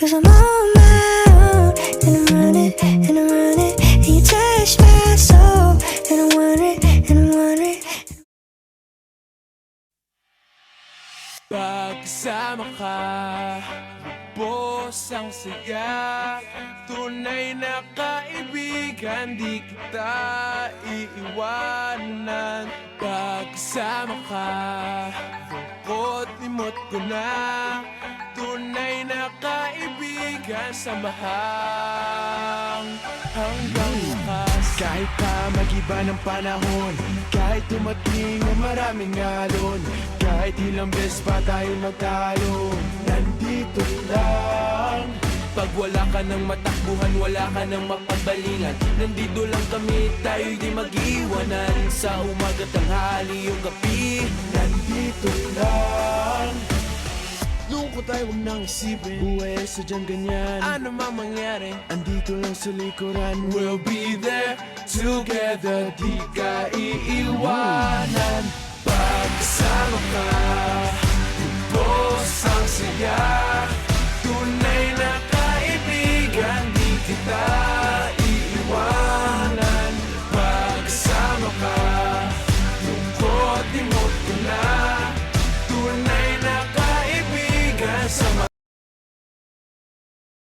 Cause I'm on my own and I'm running and I'm running and you touch my soul and I'm wondering and I'm wondering. Pagkasama ka, lubos ang saya. Tunay na kaibigan, di kita iiwanan. Pagkasama ka, lungkot limot ko kaibigan, samahang hanggang wakas Kahit pa mag-iba ng panahon Kahit tumating ang maraming alon Kahit ilang beses pa tayo magtalo Nandito lang. Pag wala ka ng matakbuhan, wala ka ng mapagbalingan. Nandito lang kami, tayo'y di mag-iwanan. Sa umaga, tanghali, yung gabi ay huwag nang isipin. Buhay ay sadyang ganyan. Ano man mangyari Andito lang sa likuran. We'll be there Together. Di ka iiwan